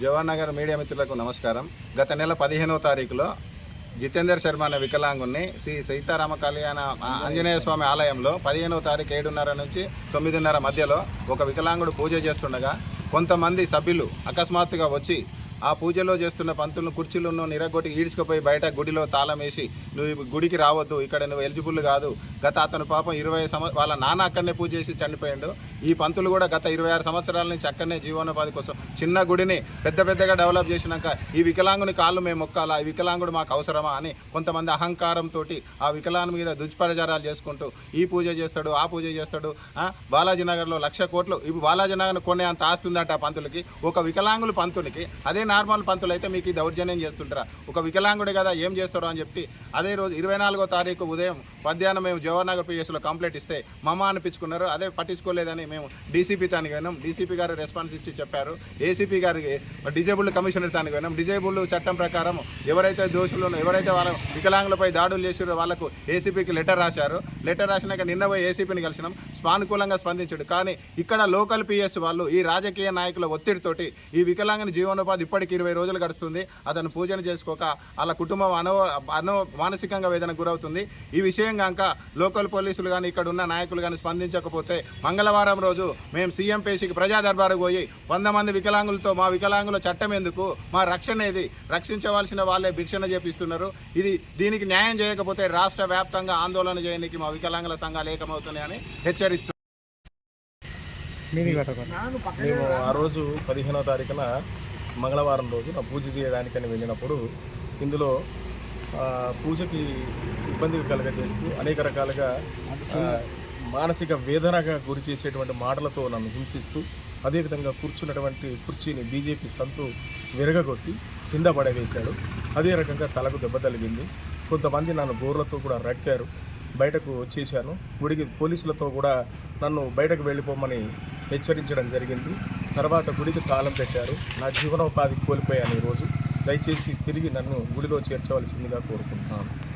Jawahar Nagar media మిత్రులకు నమస్కారం. గత నెల పదిహేనవ తారీఖులో జితేందర్ శర్మ అనే వికలాంగుని శ్రీ సీతారామ కళ్యాణ ఆంజనేయ స్వామి ఆలయంలో పదిహేనవ తారీఖు ఏడున్నర నుంచి తొమ్మిదిన్నర మధ్యలో ఒక వికలాంగుడు పూజ చేస్తుండగా కొంతమంది సభ్యులు అకస్మాత్తుగా వచ్చి ఆ పూజలో చేస్తున్న పంతులను కుర్చీలను నిరగొట్టి ఈడ్చుకుపోయి బయట గుడిలో తాళం వేసి నువ్వు గుడికి రావద్దు ఇక్కడ నువ్వు ఎలిజిబుల్ కాదు. గత అతను పాపం ఇరవై సంవ వాళ్ళ నాన్న అక్కడనే పూజ చేసి చనిపోయాడు. ఈ పంతులు కూడా గత ఇరవై ఆరు సంవత్సరాల నుంచి అక్కడనే జీవనోపాధి కోసం చిన్న గుడిని పెద్ద పెద్దగా డెవలప్ చేసినాక ఈ వికలాంగుని కాళ్ళు మేము మొక్కాలా? ఈ వికలాంగుడు మాకు అవసరమా? అని కొంతమంది అహంకారంతో ఆ వికలాంగు మీద దుష్ప్రచారాలు చేసుకుంటూ ఈ పూజ చేస్తాడు ఆ పూజ చేస్తాడు బాలాజీనగర్లో బాలాజీ నగర్లో లక్ష కోట్లు. ఇప్పుడు బాలాజీ నగర్ కొనే అంత ఆస్తుందట ఆ పంతులకి. ఒక వికలాంగులు పంతులకి అదే నార్మల్ పంతులు అయితే మీకు ఈ దౌర్జన్యం చేస్తుంటారా? ఒక వికలాంగుడే కదా ఏం చేస్తారు అని చెప్పి అదే రోజు ఇరవై నాలుగో తారీఖు ఉదయం మధ్యాహ్నం మేము జవహర్ నగర్ పిఎస్లో కంప్లైంట్ ఇస్తే మమ్మ అనిపించుకున్నారు. అదే పట్టించుకోలేదని మేము డీసీపీ తానికి పోయినాం. డీసీపీ గారు రెస్పాన్స్ ఇచ్చి చెప్పారు. ఏసీపీ గారికి డిజేబుల్డ్ కమిషనర్ తానికి పోయినాం. డిజేబుల్డ్ చట్టం ప్రకారం ఎవరైతే దోషులు ఎవరైతే వాళ్ళ వికలాంగులపై దాడులు చేసారో వాళ్ళకు ఏసీపీకి లెటర్ రాశారు. లెటర్ రాసినాక నిన్న పోయి ఏసీపీని కలిసినాం. సానుకూలంగా స్పందించాడు. కానీ ఇక్కడ లోకల్ పిఎస్ వాళ్ళు ఈ రాజకీయ నాయకుల ఒత్తిడితోటి ఈ వికలాంగుని జీవనోపాధి ఇప్పటికి ఇరవై రోజులు గడుస్తుంది. అతను పూజన చేసుకోక వాళ్ళ కుటుంబం అనో అనో మానసికంగా వేదనకు గురవుతుంది. ఈ విషయం కాక లోకల్ పోలీసులు కానీ ఇక్కడ ఉన్న నాయకులు కానీ స్పందించకపోతే మంగళవారం రోజు మేము సీఎం పేషికి ప్రజా దర్బారుకు పోయి వంద మంది వికలాంగులతో మా వికలాంగుల చట్టం ఎందుకు మా రక్షణ ఏది రక్షించవలసిన వాళ్ళే భిక్షణ చేపిస్తున్నారు. ఇది దీనికి న్యాయం చేయకపోతే రాష్ట్ర వ్యాప్తంగా ఆందోళన చేయడానికి మా వికలాంగుల సంఘాలు ఏకమవుతున్నాయని హెచ్చరి మేము ఆ రోజు పదిహేనో తారీఖున మంగళవారం రోజు నా పూజ చేయడానికని వెళ్ళినప్పుడు ఇందులో పూజకి ఇబ్బంది కలగజేస్తూ అనేక రకాలుగా మానసిక వేదనగా గురి చేసేటువంటి మాటలతో నన్ను హింసిస్తూ అదేవిధంగా కూర్చున్నటువంటి కుర్చీని బీజేపీ సంతు విరగగొట్టి కింద పడవేశాడు. అదే రకంగా తలకు దెబ్బ తగిలింది. కొంతమంది నన్ను గోర్లతో కూడా రక్కారు. బయటకు వచ్చేసాను గుడికి పోలీసులతో కూడా నన్ను బయటకు వెళ్ళిపోమని హెచ్చరించడం జరిగింది. తర్వాత గుడికి తాళం పెట్టారు. నా జీవనోపాధి కోల్పోయాను ఈరోజు. దయచేసి తిరిగి నన్ను గుడిలో చేర్చవలసిందిగా కోరుకుంటున్నాను.